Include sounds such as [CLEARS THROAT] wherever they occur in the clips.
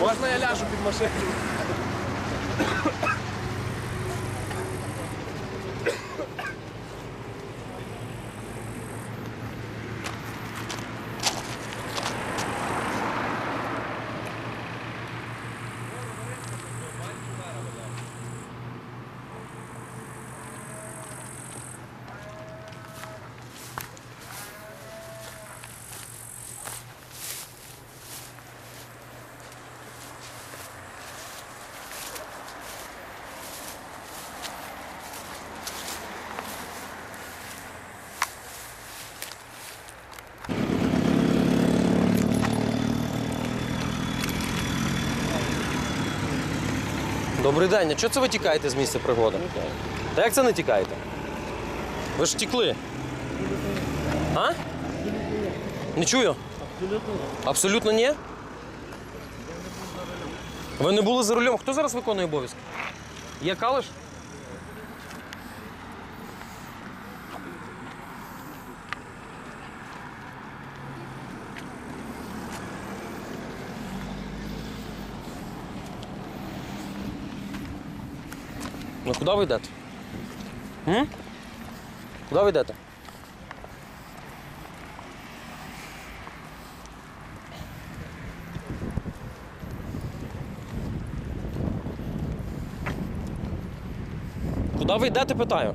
Можна я ляжу під машину? Добрий день. А чого це ви тікаєте з місця пригоди? Та як це не тікаєте? Ви ж тікли. А? Не чую. Абсолютно. Ні? Ви не були за рулем. Хто зараз виконує обов'язки? Є калиш? Ну куди ви йдете? М? Куди ви йдете? Куди ви йдете, питаю?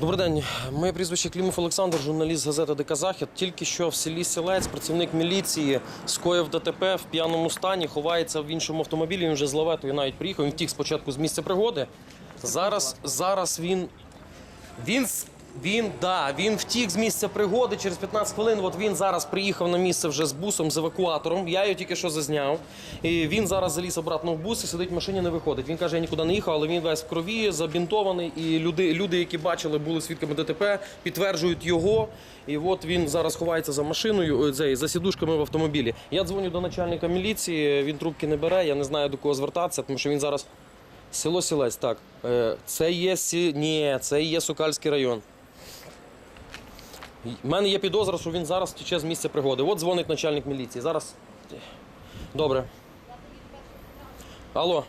Добрий день. Моє прізвище Клімов Олександр, журналіст газети ДК Захід. Тільки що в селі Селець працівник міліції скоїв ДТП в п'яному стані, ховається в іншому автомобілі. Він вже з лаветою навіть приїхав. Він втік спочатку з місця пригоди. Зараз, зараз він. Він с- він, да, він втік з місця пригоди через 15 хвилин. От він зараз приїхав на місце вже з бусом, з евакуатором. Я його тільки що зазняв. І він зараз заліз обратно в бус і сидить в машині, не виходить. Він каже, я нікуди не їхав, але він весь в крові, забінтований. І люди, люди, які бачили, були свідками ДТП, підтверджують його. І от він зараз ховається за машиною, е, цей, за сідушками в автомобілі. Я дзвоню до начальника міліції, він трубки не бере, я не знаю до кого звертатися, тому що він зараз. Село Сілець, так. Е, Це є сі... Ні, це є Сокальський район. У мене є підозра, що він зараз тече з місця пригоди. От дзвонить начальник міліції. Зараз. Добре. Алло.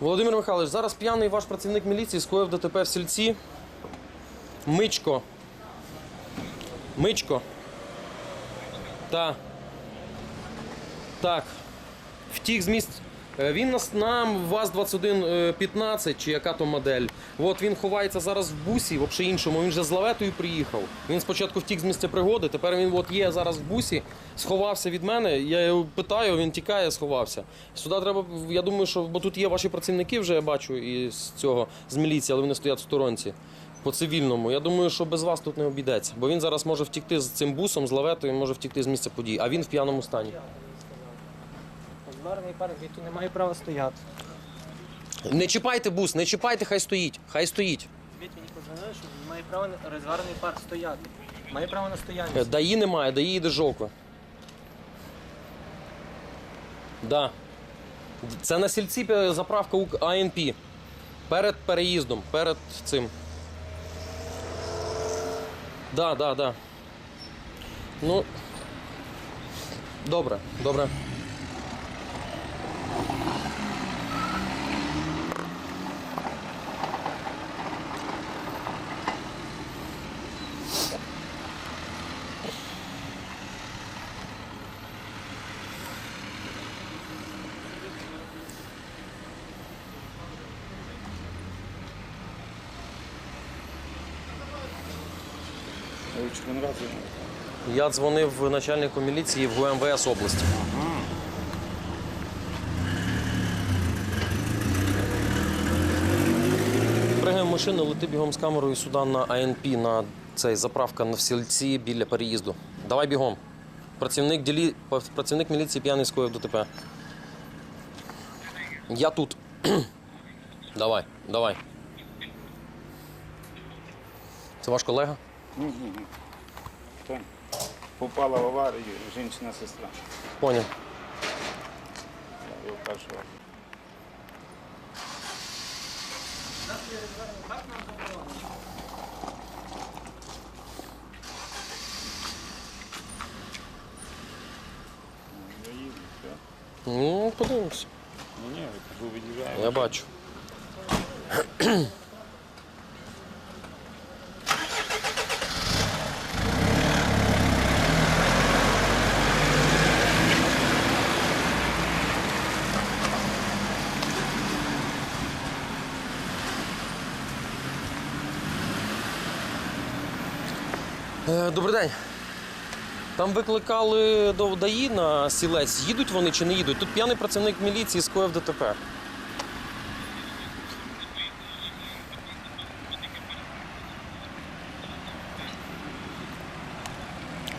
Володимир Михайлович, зараз п'яний ваш працівник міліції скоїв ДТП в сільці. Мичко. Мичко. Так. Так. Втік з місць. Е, Він нас нам ВАЗ-2115, чи яка то модель. От він ховається зараз в бусі, взагалі іншому. Він вже з лаветою приїхав. Він спочатку втік з місця пригоди, тепер він от є зараз в бусі, сховався від мене. Я його питаю, він тікає, сховався. Сюди треба, я думаю, що бо тут є ваші працівники, вже я бачу із цього з міліції, але вони стоять в сторонці. По цивільному. Я думаю, що без вас тут не обійдеться. Бо він зараз може втікти з цим бусом, з лаветою, може втікти з місця подій, а він в п'яному стані. Розварений парк, тут не права стояти. Не чіпайте бус, не чіпайте, хай стоїть. Хай стоїть. Звідти мені подзвонили, що він має право на розварений парк стояти. Має право на Е, стояння. Даї немає, даї йде жовква. Да. Це на сільці е, заправка УК- АНП. Перед переїздом, перед цим. Да, да, да. Ну. Добре, добре. Я дзвонив начальнику міліції в ГУМВС області. Пригаємо машину, лети бігом з камерою сюди на АНП, на цей заправка на сільці біля переїзду. Давай бігом. Працівник, ділі... працівник міліції п'яний скоїв ДТП. Я тут. [CLEARS THROAT] давай, давай. Це ваш колега? Так. Попала в аварію, жінчина сестра. Поняв. Я його першого. Я їду, все. Ну, подивимось. Ну ні, я кажу, від'їжджаю. Я бачу. Добрий день. Там викликали до ДАІ на сілець. Їдуть вони чи не їдуть? Тут п'яний працівник міліції скоїв ДТП.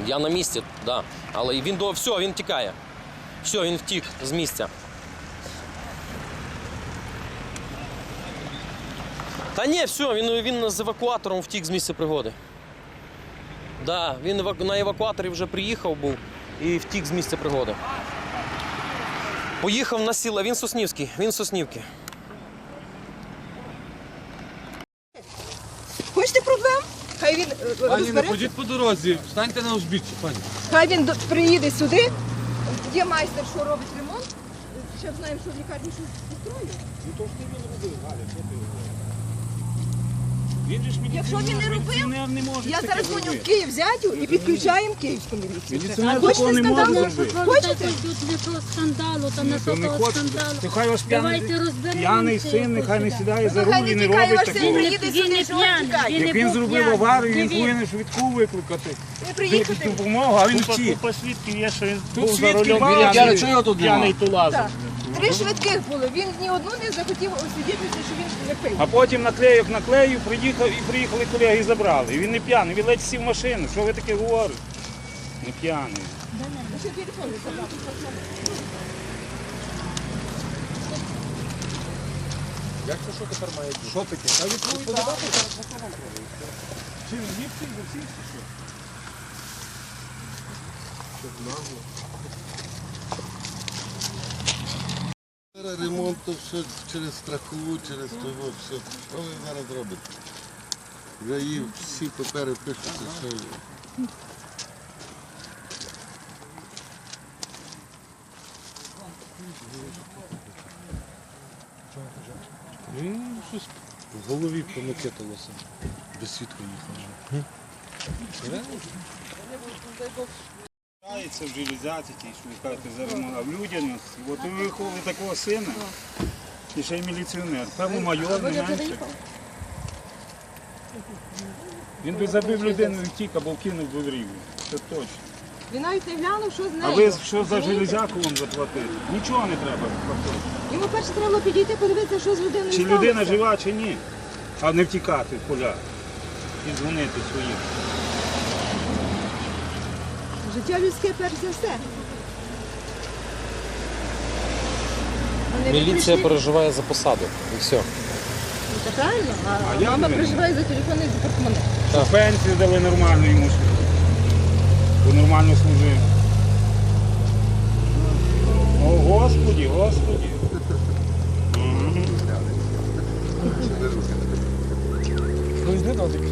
Я на місці, так. Да. Але він до. Все, він тікає. Все, він втік з місця. Та ні, все, він, він з евакуатором втік з місця пригоди. Да, він на евакуаторі вже приїхав був і втік з місця пригоди. Поїхав на сіле, він Соснівський, він Соснівки. Хочете проблем? Хай він е, Пані, не розбереться. ходіть по дорозі, встаньте на узбіччі, пані. Хай він до- приїде сюди. Є майстер, що робить ремонт. Ще знаємо, що в лікарні щось устроює. Він же ж Якщо він не робив, міліціонер не може Я таке зараз дзвоню в. Київ зятю і підключаємо київську міліцію. Міліціонер Хочете не може скандалу? зробити. Хочете? Тут не того скандалу, там не То не того хоче. скандалу. То хай ось п'яний, Давайте розберемося. п'яний син, нехай не якось, сідає за хай руль не і не тікає робить ваш син, такого. приїде Він сюди, не що він п'яний, тікає. він Як не він був зробив п'яний. аварію, він повинен швидку викликати. Не приїхати. допомогу, а він втік. Купа свідків є, що він Тут був за свідків рулем багато. п'яний, Чого його тут п'яний тулазив. Три швидких було. Він ні одну не захотів освідчитися, що він не пив. А потім наклеїв, наклеїв, приїхав і приїхали колеги і забрали. І він не п'яний, він ледь сів в машину. Що ви таке говорите? Не п'яний. Ще телефон не забрав. Як це що тепер має бути? Що таке? Та відповідати. Чи зліпці за всіх чи що? Зараз ремонт, то все через страхову, через того, все. Що ви зараз робите? Вже її всі папери пишуться, що Він щось в голові помикиталося. Без свідку їхав. Це в железяці, ті, що ви кажете, за ремонт. А в людяності, от ви виховали такого сина, і ще й міліціонер. Певно, майор, не менше. Він би забив людину і втік або вкинув би в рівні. Це точно. Він навіть не глянув, що з нею. А ви що за железяку вам заплатити? Нічого не треба платити. Йому перше треба було підійти, подивитися, що з людиною Чи сталося. людина жива, чи ні. А не втікати в поля і дзвонити своїм. Життя людське перш за все. Вони Міліція прийшли- переживає за посаду. І все. Ну, Це правильно, а, А я мама не переживає за телефон і за портмоне. Щоб пенсію дали нормально йому, бо нормально служив. О, Господі, Господі. Ну йди на таке.